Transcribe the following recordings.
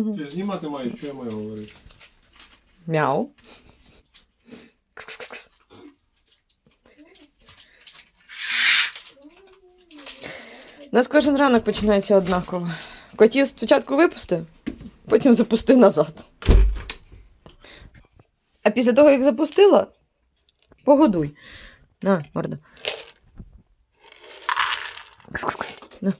Угу. Ти знімати маєш, що я маю говорити. Мяу. Кс-кс-кс. У нас кожен ранок починається однаково. Котів спочатку випусти, потім запусти назад. А після того, як запустила, погодуй. На, морда. Кс-кс-кс. На.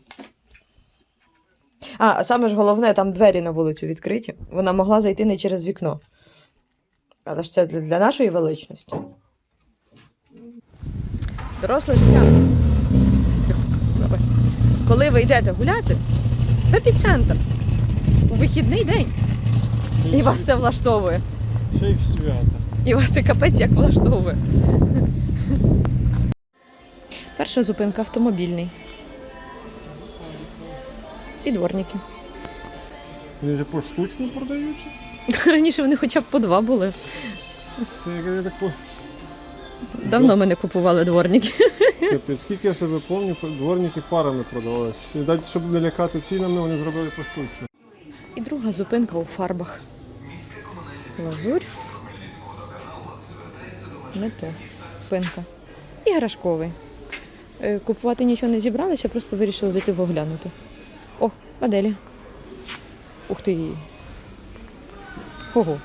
А, саме ж головне, там двері на вулицю відкриті. Вона могла зайти не через вікно. Але ж це для, нашої величності. Доросле життя. Коли ви йдете гуляти в епіцентр у вихідний день, і вас це влаштовує. Ще й в свята. І вас це капець як влаштовує. Перша зупинка автомобільний. І дворники. Вони вже поштучно продаються. Раніше вони хоча б по два були. Це як я так по. Давно ми не купували дворники. Капець, скільки я себе пам'ятаю, дворники парами продавалися. І щоб не лякати цінами, вони зробили поштучно. І друга зупинка у фарбах. Лазурь. Не то. Спинка. І гаражковий. Е, Купувати нічого не зібралися, просто вирішили зайти поглянути. О, моделі. Ух ти. Ого.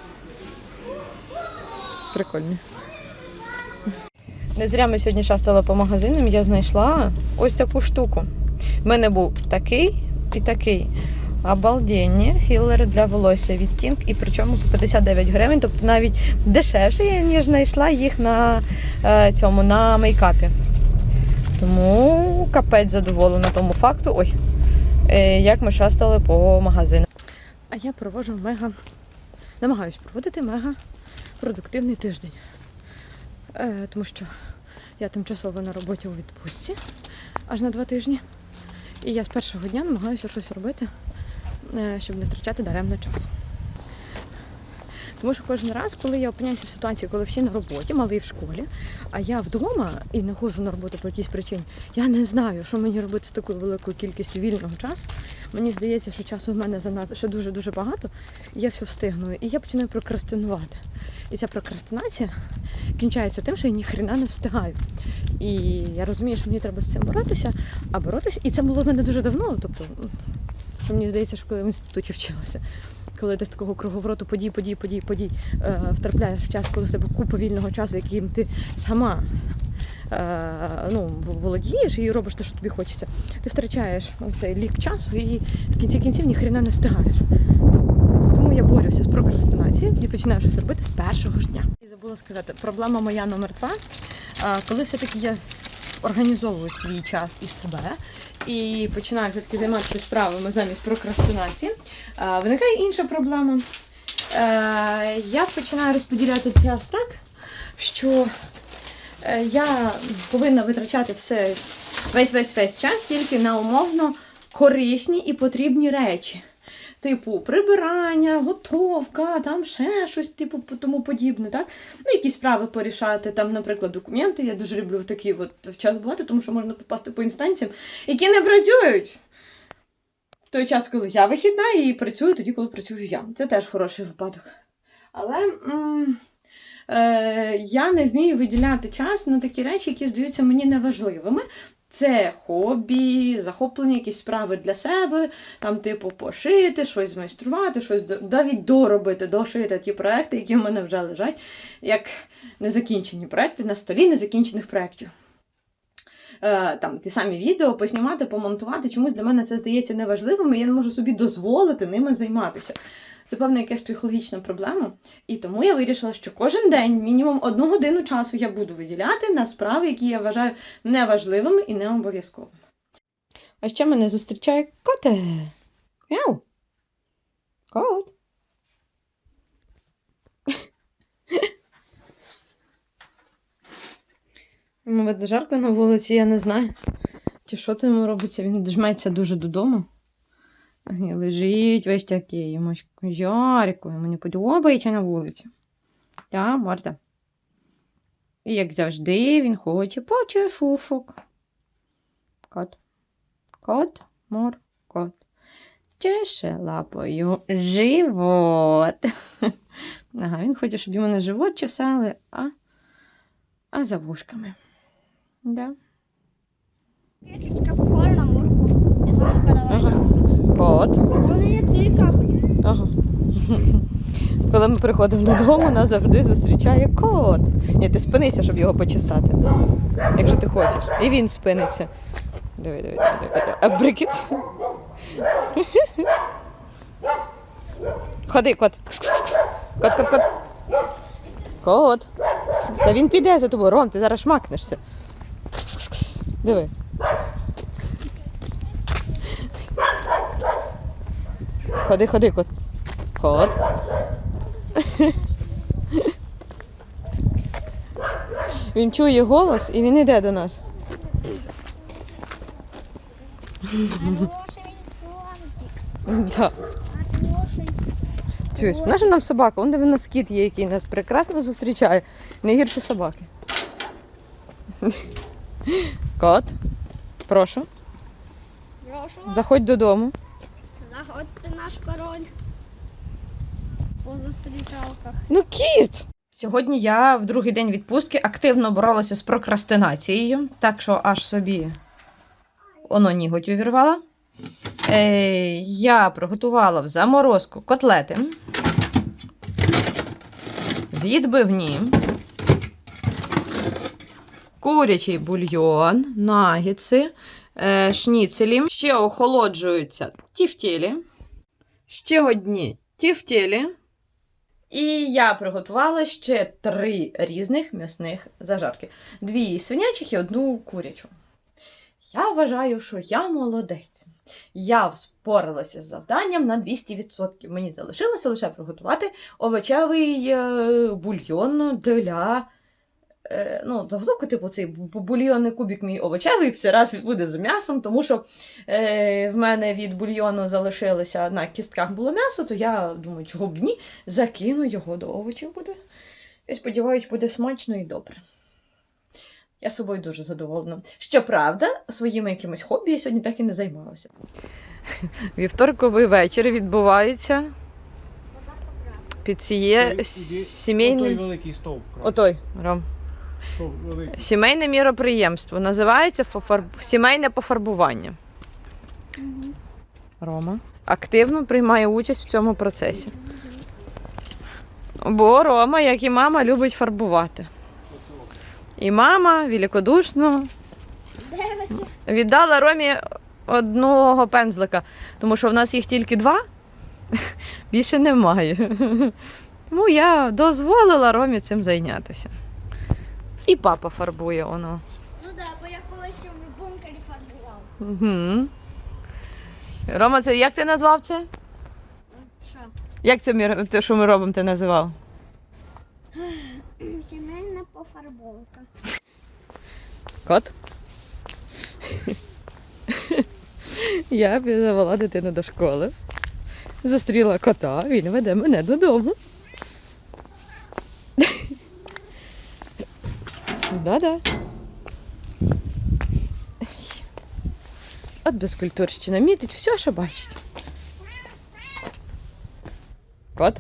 Прикольно. Не зря ми сьогодні шастали по магазинам, я знайшла ось таку штуку. У мене був такий і такий. Обалденні філери для волосся від Тінк, і причому по 59 гривень, тобто навіть дешевше, ніж знайшла їх на е, цьому на мейкапі. Тому капець задоволена тому факту. Ой, як ми шастали по магазинам. А я провожу мега, намагаюся проводити мега продуктивний тиждень. Е, тому що я тимчасово на роботі у відпустці аж на два тижні. І я з першого дня намагаюся щось робити, е, щоб не втрачати даремно час. Тому що кожен раз, коли я опиняюся в ситуації, коли всі на роботі, малий в школі, а я вдома і не ходжу на роботу по якійсь причині, я не знаю, що мені робити з такою великою кількістю вільного часу. Мені здається, що часу в мене занадто ще дуже-дуже багато, і я все встигну. І я починаю прокрастинувати. І ця прокрастинація кінчається тим, що я ніхрена не встигаю. І я розумію, що мені треба з цим боротися, а боротися, і це було в мене дуже давно. Тобто, що мені здається, що коли в інституті вчилася. Коли ти з такого круговороту подій, подій, подій, подій е, втрапляєш в час, коли в тебе купа вільного часу, яким ти сама е, ну, володієш і робиш те, що тобі хочеться, ти втрачаєш цей лік часу і в кінці кінців ніхрена не встигаєш. Тому я борюся з прокрастинацією і починаю щось робити з першого ж дня. І забула сказати, проблема моя номер два. А, Коли все-таки я організовую свій час і себе і починаю все-таки займатися справами замість прокрастинації, виникає інша проблема. Е, Я починаю розподіляти час так, що е, я повинна витрачати все, весь весь весь час тільки на умовно корисні і потрібні речі. Типу прибирання, готовка, там ще щось, типу, тому подібне, так? Ну, якісь справи порішати, там, наприклад, документи. Я дуже люблю в такий от в час бувати, тому що можна попасти по інстанціям, які не працюють. В той час, коли я вихідна, і працюю тоді, коли працюю я. Це теж хороший випадок. Але м- е- я не вмію виділяти час на такі речі, які здаються мені неважливими. Це хобі, захоплення, якісь справи для себе, там, типу, пошити, щось змайструвати, щось навіть доробити, дошити ті проекти, які в мене вже лежать, як незакінчені проекти на столі незакінчених проєктів. Е, там ті самі відео познімати, помонтувати. Чомусь для мене це здається неважливим, і я не можу собі дозволити ними займатися. Це певна якась психологічна проблема. І тому я вирішила, що кожен день мінімум одну годину часу я буду виділяти на справи, які я вважаю неважливими і не обов'язковими. А ще мене зустрічає коте. Мяу. Кот. Видно жарко на вулиці, я не знаю. Чи що то йому робиться, він жметься дуже додому. І лежить весь такий, йому жарко, йому не подобається на вулиці. Та, морда. І як завжди, він хоче почешушок. Кот. Кот, мор, кот. чеше лапою живот. Ага, він хоче, щоб йому не живот чесали, а, а за вушками. Да. Ячечка похожа на мурку. І самка давай. Ага. Кот. Вони є дві каплі. Ага. Коли ми приходимо додому, нас завжди зустрічає кот. Ні, ти спинися, щоб його почесати. Якщо ти хочеш. І він спиниться. Диви, диви, диви. А брикіт. Ходи, кот. Кот, кот, кот. Кот. Та він піде за тобою, Ром, ти зараз шмакнешся. Диви. Ходи, ходи, кот. Кот. Він чує голос і він йде до нас. Да. Чуєш, наша нам собака, вон де в нас кіт є, який нас прекрасно зустрічає. Не гірше собаки. Кот, прошу, Прошу заходь додому. заходьте наш король. Ну, кіт! Сьогодні я в другий день відпустки активно боролася з прокрастинацією, так що аж собі оно ніготь увірвала. Е, я приготувала в заморозку котлети, відбивні, курячий бульйон, нагетси, е, шніцелі. Ще охолоджуються тівтєлі, ще одні тівтєлі. І я приготувала ще три різних м'ясних зажарки: дві свинячих і одну курячу. Я вважаю, що я молодець. Я впоралася з завданням на 200%. Мені залишилося лише приготувати овочевий е, бульйон для. Е, ну, заготовку, типу, цей бу- бульйонний кубик мій овочевий, все раз буде з м'ясом, тому що е, в мене від бульйону залишилося на кістках було м'ясо, то я думаю, чого б ні, закину його до овочів буде. І сподіваюсь, буде смачно і добре. Я собою дуже задоволена. Щоправда, своїми якимось хобі я сьогодні так і не займалася. Вівторковий вечір відбувається під ціє Отой великий стовп. Отой, Ром. Сімейне міроприємство. Називається фофар- сімейне пофарбування. Рома активно приймає участь в цьому процесі. Бо Рома, як і мама, любить фарбувати. І мама великодушно віддала Ромі одного пензлика, тому що в нас їх тільки два, більше немає. Тому я дозволила Ромі цим зайнятися. І папа фарбує воно. Ну да, бо я колись в бункері фарбував. Угу. Рома, це як ти назвав це? Що? Як це ми, те, що ми робимо, ти називав? Сімейна пофарбовка. Кот. Я завела дитину до школи. Зустріла кота, він веде мене додому. Да-да. От безкультурщина мітить все, що бачить. Кот.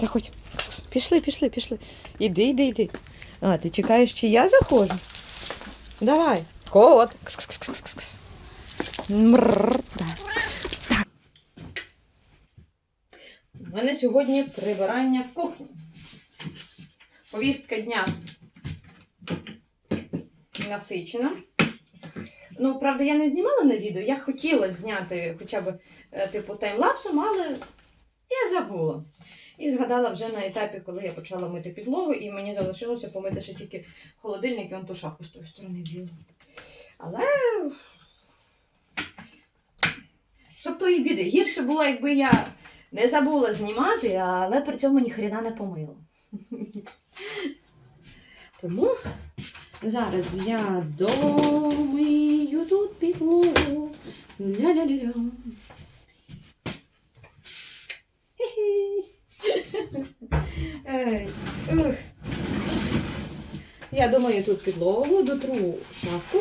Та хоч. Кс-кс. Пішли, пішли, пішли. Іди, іди, іди. А, ти чекаєш, чи я заходжу? Давай. Кот. Кс-кс-кс-кс-кс. Мрррр. Так. Так. Мене сьогодні прибирання в кухні. Повістка дня насичена. Ну, правда, я не знімала на відео. Я хотіла зняти хоча б е, типу таймлапсом, але я забула. І згадала вже на етапі, коли я почала мити підлогу, і мені залишилося помити ще тільки холодильник і он ту шафу з тої сторони білу. Але. Щоб тої біди. Гірше було, якби я не забула знімати, але при цьому ніхрена не помила. Тому зараз я домию тут підлогу. Ля-ля-ля-ля. Я думаю, тут підлогу, дотру шафку.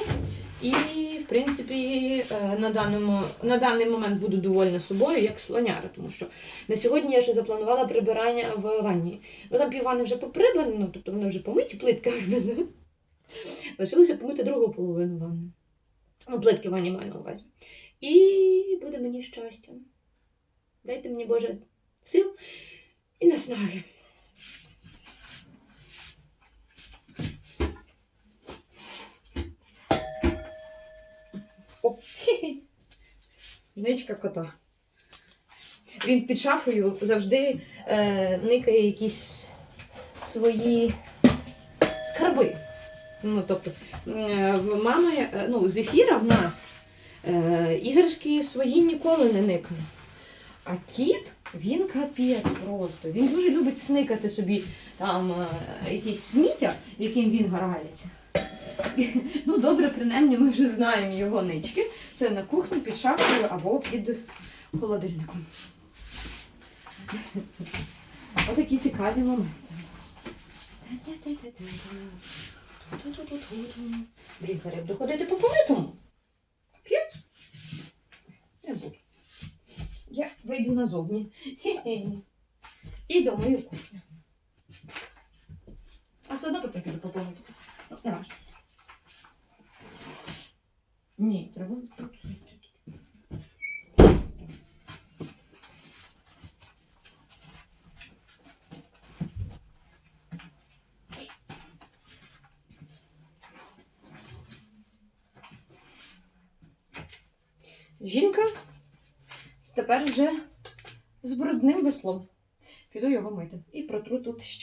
І, в принципі, е, на, даному, на даний момент буду довольна собою, як слоняра, тому що на сьогодні я ще запланувала прибирання в ванні. Ну там півванни вже поприбрано, тобто вони вже помиті, плитка вибила. Лишилося помити другу половину ванни. Ну, плитки в ванні маю на увазі. І буде мені щастя. Дайте мені, Боже, сил і наснаги. Ничка кота. Він під шафою завжди е, никає якісь свої скарби. Ну, тобто, е, в мами, е, ну, з ефіра в нас е, іграшки свої ніколи не никали. А кіт, він капець просто. Він дуже любить сникати собі там е, якісь сміття, яким він грається. Ну, добре, принаймні ми вже знаємо його нички. Це на кухні під шафою або під холодильником. Отакі цікаві моменти. Блін, треба буде ходити по помитому. Капець. Не буду. Я вийду назовні. І домию кухню. А все одно піду по помитому. Ну, не важливо. Ні, треба тут. Жінка тепер вже з брудним веслом. Піду його мити. І протру тут ще.